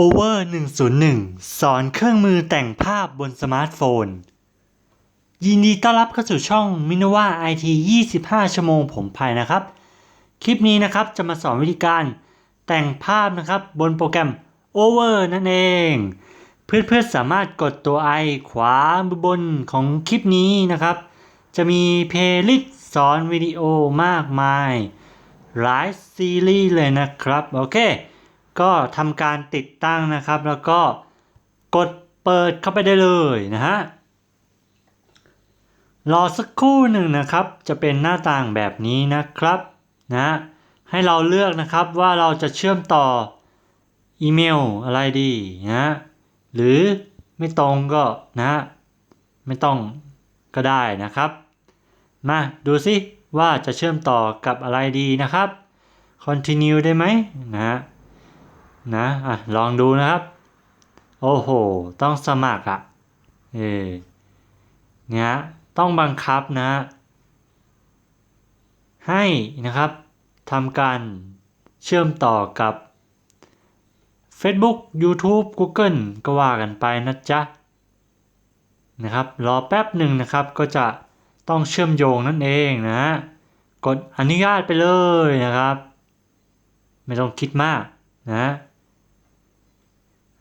Over 101 สอนเครื่องมือแต่งภาพบนสมาร์ทโฟน ยินดีต้อนรับเข้าสู่ช่อง Minova IT 25 ชั่วโมงผมภายนะครับ คลิปนี้นะครับจะมาสอนวิธีการแต่งภาพนะครับบนโปรแกรม Over นั่นเอง เพื่อนๆสามารถกดตัว i ขวาบนของคลิปนี้นะครับ จะมีเพลย์ลิสต์สอนวิดีโอมากมาย หลายซีรีส์เลยนะครับ โอเค ก็ทำการติดตั้งนะครับ แล้วก็กดเปิดเข้าไปได้เลยนะฮะรอสักครู่หนึ่งนะครับ จะเป็นหน้าต่างแบบนี้นะครับนะให้เราเลือกนะครับว่าเราจะเชื่อมต่ออีเมลอะไรดีนะหรือไม่ตรงก็นะไม่ต้องก็ได้นะครับ มาดูสิว่าจะเชื่อมต่อกับอะไรดีนะครับ continue ได้ไหมนะ นะอะลองดูนะครับ โอ้โห ต้องสมัครอะเออเนี่ยต้องบังคับนะ ให้นะครับทำการเชื่อมต่อกับ Facebook YouTube Google ก็ว่ากันไปนะจ๊ะนะครับรอแป๊บหนึ่งนะครับก็จะต้องเชื่อมโยงนั่นเองนะกดอนุญาตไปเลยนะครับ ไม่ต้องคิดมากนะ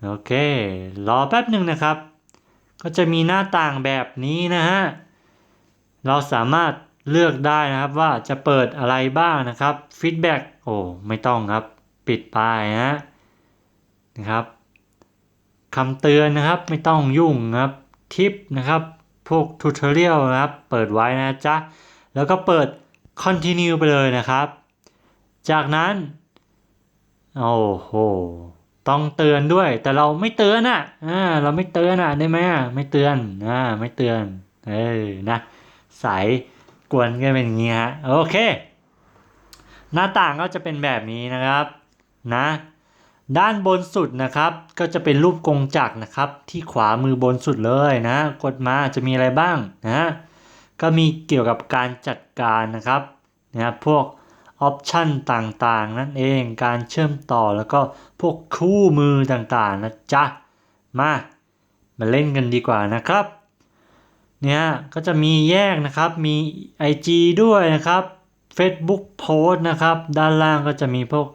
โอเค รอแป๊บหนึ่งนะครับ ก็จะมีหน้าต่างแบบนี้นะฮะ เราสามารถเลือกได้นะครับว่าจะเปิดอะไรบ้างนะครับฟีดแบ็กโอ้ไม่ต้องครับ ปิดไปนะนะครับคำเตือนนะครับไม่ต้องยุ่งครับทิปนะครับพวกทูตอเรียลนะครับเปิดไว้นะจ๊ะ แล้วก็เปิด continue ไปเลยนะครับ จากนั้น โอ้โห ต้องเตือนด้วย แต่เราไม่เตือนอะอ่าเราไม่เตือนอะได้ไหมอะไม่เตือนอ่าไม่เตือนเออนะสายกวนก็เป็นอย่างนี้ฮะโอเค หน้าต่างก็จะเป็นแบบนี้นะครับนะด้านบนสุดนะครับก็จะเป็นรูปกงจักรนะครับ ที่ขวามือบนสุดเลยนะ กดมาจะมีอะไรบ้างนะก็มีเกี่ยวกับการจัดการนะครับนะพวก ออปชันต่างๆ นั่นเองการเชื่อมต่อแล้วก็พวกคู่มือต่างๆ นะจ๊ะ มา มาเล่นกันดีกว่านะครับ เนี่ยก็จะมีแยกนะครับมี IG ด้วยนะครับ Facebook Post นะครับ ด้านล่างก็จะมีพวก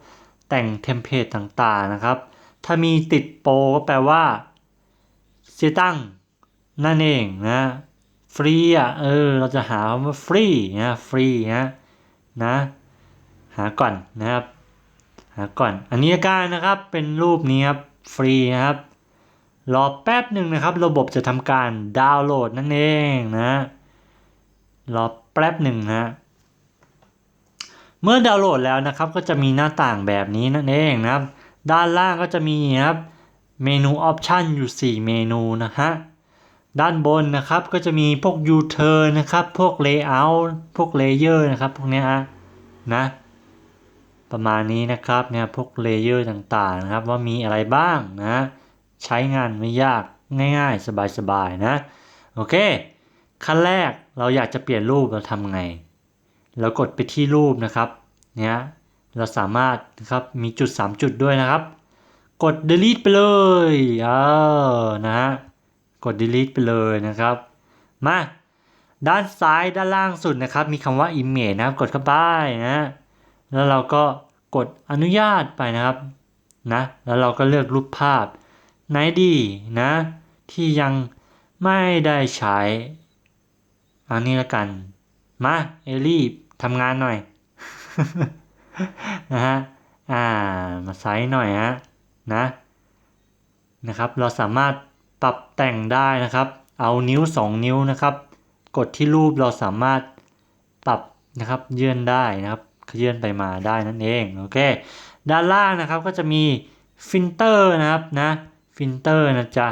แต่งเทมเพลตต่างๆนะครับ ถ้ามีติดโปรก็แปลว่าเสียตั้งนั่นเองนะฟรีอะเออเราจะหาคำว่าฟรีนะฟรีนะนะ หาก่อนนะครับ หาก่อน อันนี้กานะครับเป็นรูปนี้ครับฟรีนะครับ รอแป๊บหนึ่งนะครับ ระบบจะทำการดาวน์โหลดนั่นเองนะรอแป๊บหนึ่งนะเมื่อดาวน์โหลดแล้วนะครับก็จะมีหน้าต่างแบบนี้นั่นเองนะครับ ด้านล่างก็จะมีนะครับเมนูออปชันอยู่ 4 เมนูนะฮะด้านบนนะครับก็จะมีพวก U-turn นะครับ พวก Layout พวก Layer นะครับ พวกนี้ฮะนะ ประมาณนี้นะครับเนี่ยพวก Layer ต่างๆนะครับ ว่ามีอะไรบ้างนะ ใช้งานไม่ยากง่ายๆ สบายๆนะ โอเค ขั้นแรกเราอยากจะเปลี่ยนรูปเราทำไง เรากดไปที่รูปนะครับเนี่ยเราสามารถนะครับมีจุด 3 จุดด้วยนะครับ กด delete ไปเลยเออนะฮะกด delete ไปเลยนะครับ มาด้านซ้ายด้านล่างสุดนะครับ มีคำว่า image นะครับ กดเข้าไปนะ แล้วเราก็กดอนุญาตไปนะครับนะแล้วเราก็เลือกรูปภาพไหนดีนะที่ยังไม่ได้ใช้อันนี้ละกัน มาเอลี่ทำงานหน่อยนะฮะอ่ามาไซส์หน่อยฮะนะนะครับ เราสามารถปรับแต่งได้นะครับ เอานิ้ว 2 นิ้วนะครับ กดที่รูปเราสามารถปรับนะครับเยื่อนได้นะครับ เยื่อนไปมาได้นั่นเองโอเคด้านล่างนะครับก็จะมีฟิลเตอร์นะครับนะฟิลเตอร์นะจ๊ะ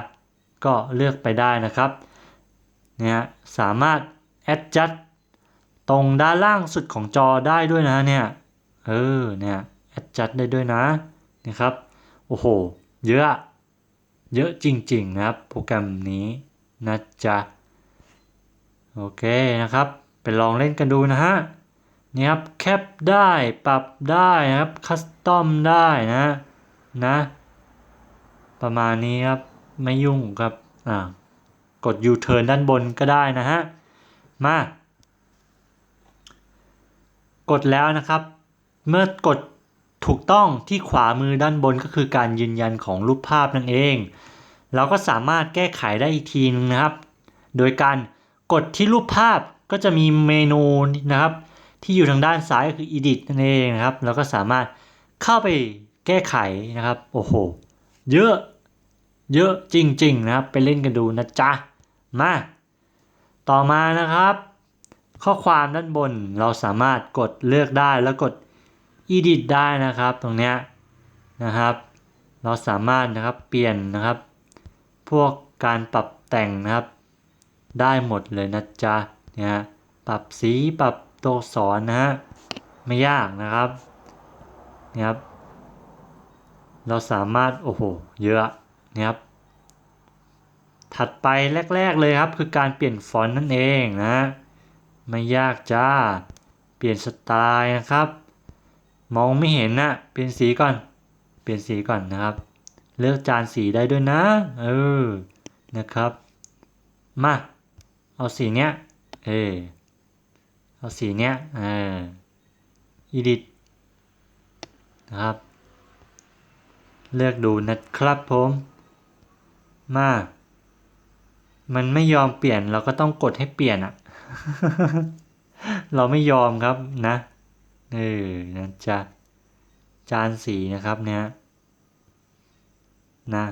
ก็เลือกไปได้นะครับเนี่ยสามารถ adjust ตรงด้านล่างสุดของจอได้ด้วยนะเนี่ยเออเนี่ย adjust ได้ด้วยนะนะครับโอ้โหเยอะเยอะจริงๆนะครับ โปรแกรมนี้นะจ๊ะโอเคนะครับ ไปลองเล่นกันดูนะฮะ นี่ครับแคปได้ปรับได้นะครับคัสตอมได้นะนะประมาณนี้ครับไม่ยุ่งครับอ่ากด U-turn ด้านบนก็ได้นะฮะมากดแล้วนะครับ เมื่อกดถูกต้องที่ขวามือด้านบนก็คือการยืนยันของรูปภาพนั่นเอง เราก็สามารถแก้ไขได้อีกทีนึงนะครับ โดยการกดที่รูปภาพก็จะมีเมนูนะครับ ที่อยู่ทางด้านซ้ายก็คือ edit นั่นเองนะครับเราก็สามารถเข้าไปแก้ไขนะครับ โอ้โห เยอะ เยอะจริง ๆ นะครับ ไปเล่นกันดูนะจ๊ะ มา ต่อมานะครับ ข้อความด้านบนเราสามารถกดเลือกได้แล้วกด edit ได้นะครับ ตรงเนี้ยนะครับ เราสามารถนะครับเปลี่ยนนะครับ พวกการปรับแต่งนะครับ ได้หมดเลยนะจ๊ะ เนี่ยฮะปรับสี ปรับ ตัวอักษรนะฮะไม่ยากนะครับเนี่ยครับ เราสามารถโอ้โหเยอะนะครับ ถัดไปแรก ๆเลยครับ คือการเปลี่ยนฟอนต์นั่นเองนะ ไม่ยากจ้า เปลี่ยนสไตล์นะครับ มองไม่เห็นนะเปลี่ยนสีก่อน เปลี่ยนสีก่อนนะครับ เลือกจานสีได้ด้วยนะ เออนะครับ มา เอาสีเนี้ย เออ เอาสีเนี้ยเออ edit นะครับ เลือกดูนะครับผมมา มันไม่ยอมเปลี่ยนเราก็ต้องกดให้เปลี่ยนอะเราไม่ยอมครับนะเออนะจ๊ะจานสีนะครับเนี่ยนะ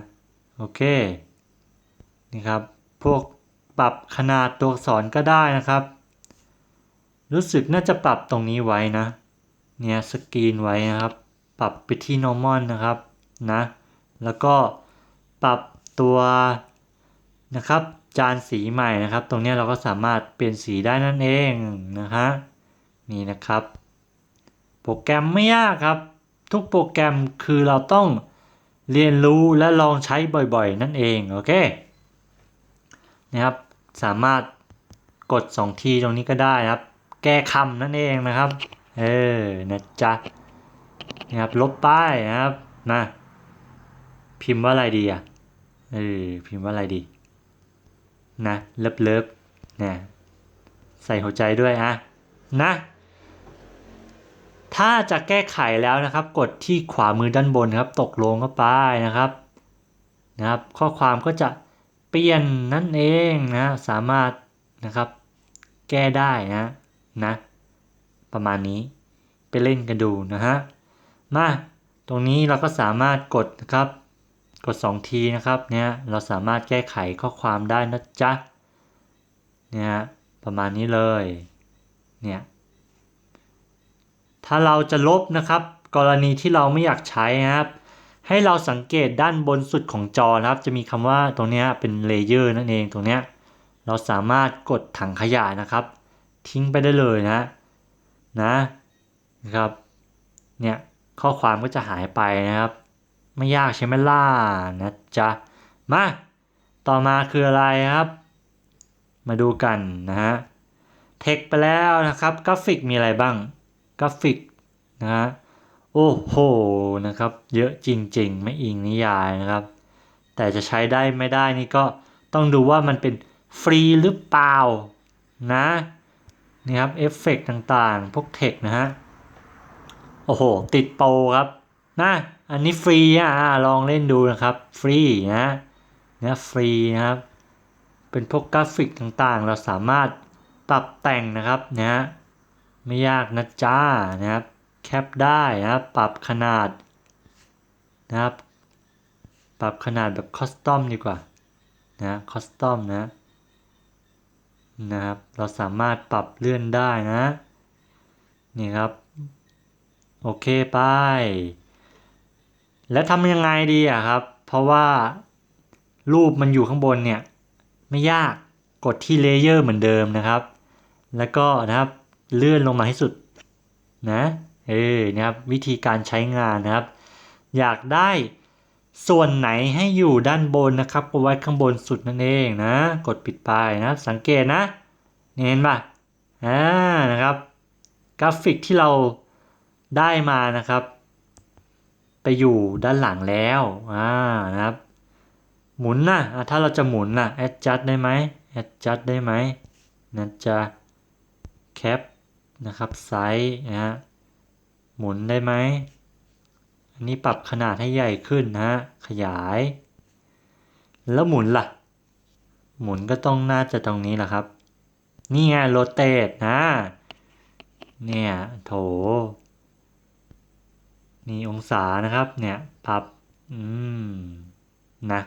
โอเคนี่ครับ พวกปรับขนาดตัวอักษรก็ได้นะครับ รู้สึกน่าจะปรับตรงนี้ไว้นะ เนี่ยสกรีนไว้นะครับ ปรับไปที่ normal นะครับนะ แล้วก็ปรับตัวนะครับจานสีใหม่นะครับ ตรงนี้เราก็สามารถเปลี่ยนสีได้นั่นเองนะฮะนี่นะครับ โปรแกรมไม่ยากครับ ทุกโปรแกรมคือเราต้องเรียนรู้และลองใช้บ่อยๆ นั่นเอง โอเคนะครับ สามารถกด 2 ทีตรงนี้ก็ได้ครับ แก้คำนั่นเองนะครับ เออนะจ๊ะนะครับลบป้ายนะครับมาพิมพ์ว่าอะไรดีอะเออพิมพ์ว่าอะไรดี นะเลิฟเลิฟนี่ใส่หัวใจด้วยอะนะ ถ้าจะแก้ไขแล้วนะครับ กดที่ขวามือด้านบนครับ ตกลงเข้าไปนะครับนะครับ ข้อความก็จะเปลี่ยนนั่นเองนะสามารถนะครับ แก้ได้นะ นะ ประมาณนี้ไปเล่นกันดูนะฮะ มาตรงนี้เราก็สามารถกดนะครับ กด 2 ทีนะครับเนี่ยเราสามารถแก้ไขข้อความได้นะจ๊ะเนี่ยประมาณนี้เลยเนี่ยถ้าเราจะลบนะครับ กรณีที่เราไม่อยากใช้นะครับ ให้เราสังเกตด้านบนสุดของจอนะครับ จะมีคำว่าตรงนี้เป็นเลเยอร์นั่นเองตรงเนี้ยเราสามารถกดถังขยะนะครับ ทิ้งไปได้เลยนะนะนะครับเนี่ยข้อความก็จะหายไปนะครับ ไม่ยากใช่ไหมล่ะนะจ๊ะมาต่อมาคืออะไรครับ มาดูกันนะฮะเทคไปแล้วนะครับกราฟิกมีอะไรบ้างกราฟิกนะฮะโอ้โหนะครับ เยอะจริง ๆ ไม่อิงนิยายนะครับ แต่จะใช้ได้ไม่ได้นี่ก็ต้องดูว่ามันเป็นฟรีหรือเปล่านะ นี่ครับเอฟเฟกต่างๆ พวกเทคนะฮะ โอ้โห ติดโปรครับนะอันนี้ฟรีอะลองเล่นดูนะครับ ฟรีนะเนี่ยฟรีนะครับ เป็นพวกกราฟิกต่างๆ เราสามารถปรับแต่งนะครับนะไม่ยากนะจ้านะครับ แคปได้นะครับปรับขนาดนะครับ ปรับขนาดแบบคอสตอมดีกว่านะคอสตอมนะ นะครับ เราสามารถปรับเลื่อนได้นะ นี่ครับ โอเคไป แล้วทำยังไงดีอะครับ เพราะว่ารูปมันอยู่ข้างบนเนี่ย ไม่ยากกดที่เลเยอร์เหมือนเดิมนะครับ แล้วก็นะครับเลื่อนลงมาให้สุดนะ เออนะครับวิธีการใช้งานนะครับ อยากได้ ส่วนไหนให้อยู่ด้านบนนะครับก็ไว้ข้างบนสุดนั่นเองนะ กดปิดไปนะครับ สังเกตนะเห็นป่ะอ่านะครับ กราฟิกที่เราได้มานะครับ ไปอยู่ด้านหลังแล้วอ่านะครับ หมุนนะ่ะถ้าเราจะหมุนนะ adjust ได้ไหม adjust ได้ไหมนะจะแคปนะครับไซส์นะฮะหมุนได้ไหม อันนี้ปรับขนาดให้ใหญ่ขึ้นนะฮะ ขยาย แล้วหมุนล่ะ หมุนก็ต้องน่าจะตรงนี้แหละครับ นี่ไงโรเตทนะ เนี่ยโถ นี่องศานะครับ เนี่ยปรับ อืม นะ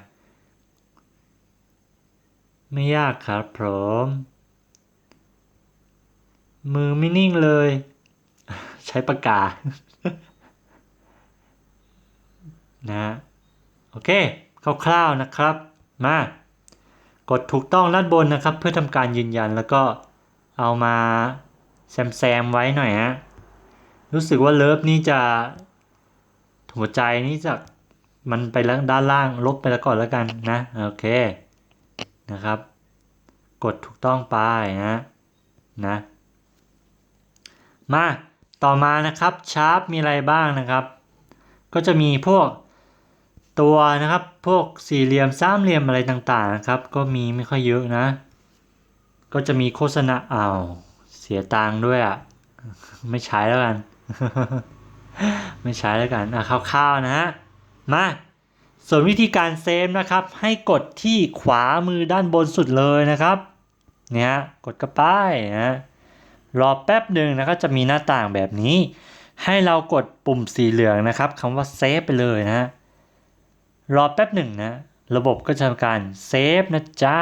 ไม่ยากครับพร้อม มือไม่นิ่งเลย ใช้ปากกา นะฮะโอเคคร่าวๆนะครับมากดถูกต้องด้านบนนะครับ เพื่อทำการยืนยันแล้วก็เอามาแซมแซมๆไว้หน่อยฮะรู้สึกว่าเลิฟนี่จะหัวใจนี่จะมันไปด้านล่างลบไปแล้วก่อนแล้วกันนะโอเคนะครับ กดถูกต้องไปนะนะมาต่อมานะครับชาร์ปมีอะไรบ้างนะครับ ก็จะมีพวก ตัวนะครับ พวกสี่เหลี่ยมสามเหลี่ยมอะไรต่างๆนะครับ ก็มีไม่ค่อยเยอะนะ ก็จะมีโฆษณาอ้าวเสียตังค์ด้วยอะ ไม่ใช้แล้วกัน ไม่ใช้แล้วกันอะคร่าวๆนะฮะมาส่วนวิธีการเซฟนะครับ ให้กดที่ขวามือด้านบนสุดเลยนะครับเนี่ยกดกระป้ายนะรอแป๊บหนึ่งนะครับจะมีหน้าต่างแบบนี้ ให้เรากดปุ่มสีเหลืองนะครับคำว่าเซฟไปเลยนะ รอแป๊บหนึ่งนะ ระบบก็จะทำการเซฟนะจ้า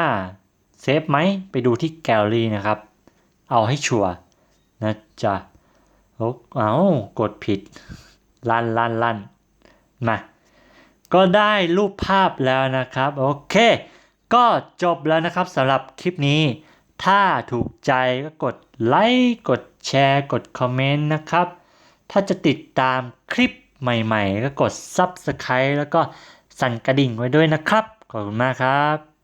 เซฟไหมไปดูที่แกลเลอรี่นะครับ เอาให้ชัวร์นะจ๊ะโอ้เอากดผิด ลั่นลั่นลั่นมา ก็ได้รูปภาพแล้วนะครับ โอเค ก็จบแล้วนะครับสำหรับคลิปนี้ ถ้าถูกใจก็กดไลค์ กดแชร์ กดคอมเมนต์นะครับ ถ้าจะติดตามคลิปใหม่ๆ ก็กด Subscribe แล้วก็ สั่นกระดิ่งไว้ด้วยนะครับ ขอบคุณมากครับ